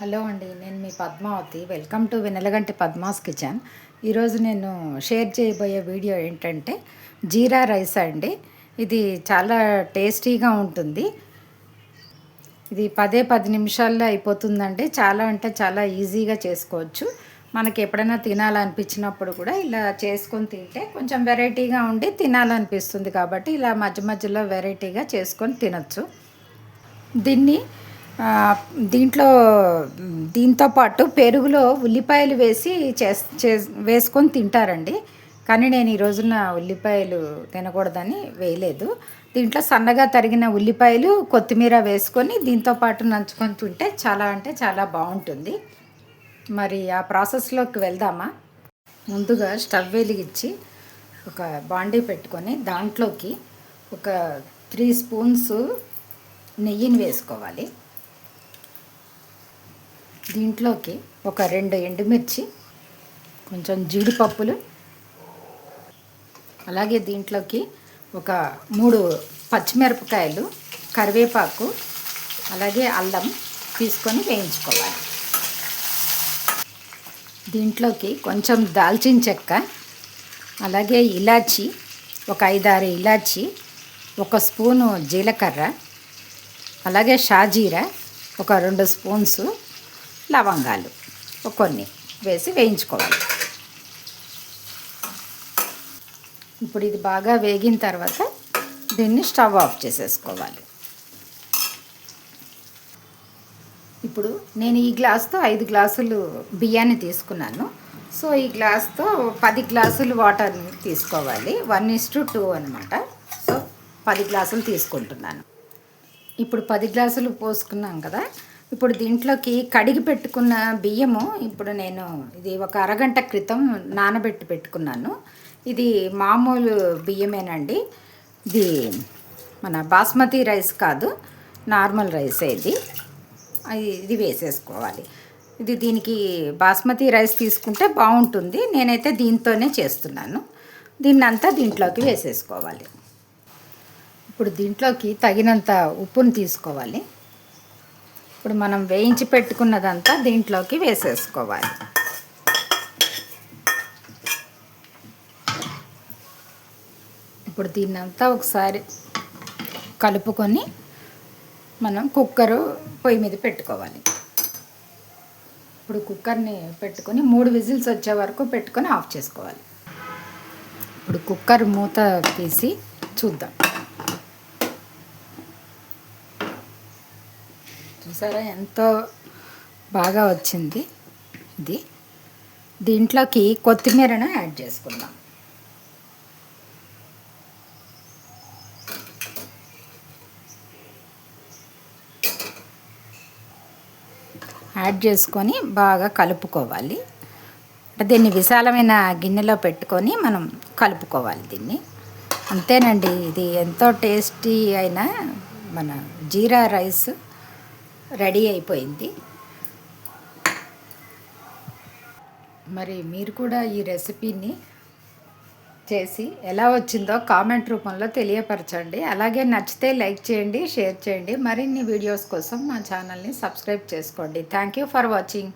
Hello అండి నేను మీ Padmavathi. Welcome to Venalaganti Padma's kitchen. ఈరోజు నేను షేర్ చేయబోయే వీడియో ఏంటంటే జీరా రైస్ అండి. ఇది చాలా టేస్టీగా ఉంటుంది. ఇది పదే పది నిమిషాల్లో అయిపోతుందండి. చాలా అంటే చాలా ఈజీగా చేసుకోవచ్చు. మనకి ఎప్పుడైనా తినాలనిపించినప్పుడు కూడా ఇలా చేసుకొని తింటే కొంచెం వెరైటీగా ఉండి తినాలనిపిస్తుంది కాబట్టి ఇలా మధ్య మధ్యలో వెరైటీగా చేసుకొని తినచ్చు. దీన్ని దీంట్లో దీంతో పాటు పెరుగులో ఉల్లిపాయలు వేసి చేస్ చే వేసుకొని తింటారండి. కానీ నేను ఈ రోజున ఉల్లిపాయలు తినకూడదని వేయలేదు. దీంట్లో సన్నగా తరిగిన ఉల్లిపాయలు కొత్తిమీర వేసుకొని దీంతో పాటు నంచుకొని తింటే చాలా అంటే చాలా బాగుంటుంది. మరి ఆ ప్రాసెస్లోకి వెళ్దామా? ముందుగా స్టవ్ వెలిగించి ఒక బాండీ పెట్టుకొని దాంట్లోకి ఒక త్రీ స్పూన్స్ నెయ్యిని వేసుకోవాలి. దీంట్లోకి ఒక రెండు ఎండుమిర్చి కొంచెం జీడిపప్పులు అలాగే దీంట్లోకి ఒక మూడు పచ్చిమిరపకాయలు కరివేపాకు అలాగే అల్లం తీసుకొని వేయించుకోవాలి. దీంట్లోకి కొంచెం దాల్చిన చెక్క అలాగే ఇలాచి ఒక ఐదారు ఇలాచి ఒక స్పూను జీలకర్ర అలాగే షాజీరా ఒక రెండు స్పూన్స్ లవంగాలు. కొన్ని వేసి వేయించుకోవాలి. ఇప్పుడు ఇది బాగా వేగిన తర్వాత దీన్ని స్టవ్ ఆఫ్ చేసేసుకోవాలి. ఇప్పుడు నేను ఈ గ్లాస్తో ఐదు గ్లాసులు బియ్యాన్ని తీసుకున్నాను. సో ఈ గ్లాస్తో పది గ్లాసులు వాటర్ని తీసుకోవాలి. వన్ ఇస్ టు టూ అనమాట సో పది గ్లాసులు తీసుకుంటున్నాను. ఇప్పుడు పది గ్లాసులు పోసుకున్నాం కదా ఇప్పుడు దీంట్లోకి కడిగి పెట్టుకున్న బియ్యము ఇప్పుడు నేను ఇది ఒక అరగంట క్రితం నానబెట్టి పెట్టుకున్నాను. ఇది మామూలు బియ్యమేనండి. ఇది మన బాస్మతి రైస్ కాదు నార్మల్ రైసే ఇది. అది- ఇది వేసేసుకోవాలి. ఇది దీనికి బాస్మతి రైస్ తీసుకుంటే బాగుంటుంది. నేనైతే దీంతోనే చేస్తున్నాను. దీన్నంతా దీంట్లోకి వేసేసుకోవాలి. ఇప్పుడు దీంట్లోకి తగినంత ఉప్పును తీసుకోవాలి. ఇప్పుడు మనం వేయించి పెట్టుకున్నదంతా దీంట్లోకి వేసేసుకోవాలి. ఇప్పుడు దీన్నంతా ఒకసారి కలుపుకొని మనం కుక్కరు పొయ్యి మీద పెట్టుకోవాలి. ఇప్పుడు కుక్కర్ని పెట్టుకొని మూడు విజిల్స్ వచ్చే వరకు పెట్టుకొని ఆఫ్ చేసుకోవాలి. ఇప్పుడు కుక్కర్ మూత తీసి చూద్దాం. చూసారా? ఎంతో బాగా వచ్చింది ఇది. దీంట్లోకి కొత్తిమీరను యాడ్ చేసుకుందాం. యాడ్ చేసుకొని బాగా కలుపుకోవాలి. అంటే దీన్ని విశాలమైన గిన్నెలో పెట్టుకొని మనం కలుపుకోవాలి దీన్ని. అంతేనండి ఇది ఎంతో టేస్టీ అయిన మన జీరా రైస్. రెడీ అయిపోయింది. మరి మీరు కూడా ఈ రెసిపీని చేసి ఎలా వచ్చిందో కామెంట్ రూపంలో తెలియపరచండి. అలాగే నచ్చితే లైక్ చేయండి షేర్ చేయండి. మరిన్ని వీడియోస్ కోసం మా ఛానల్ని సబ్స్క్రైబ్ చేసుకోండి. Thank you for watching.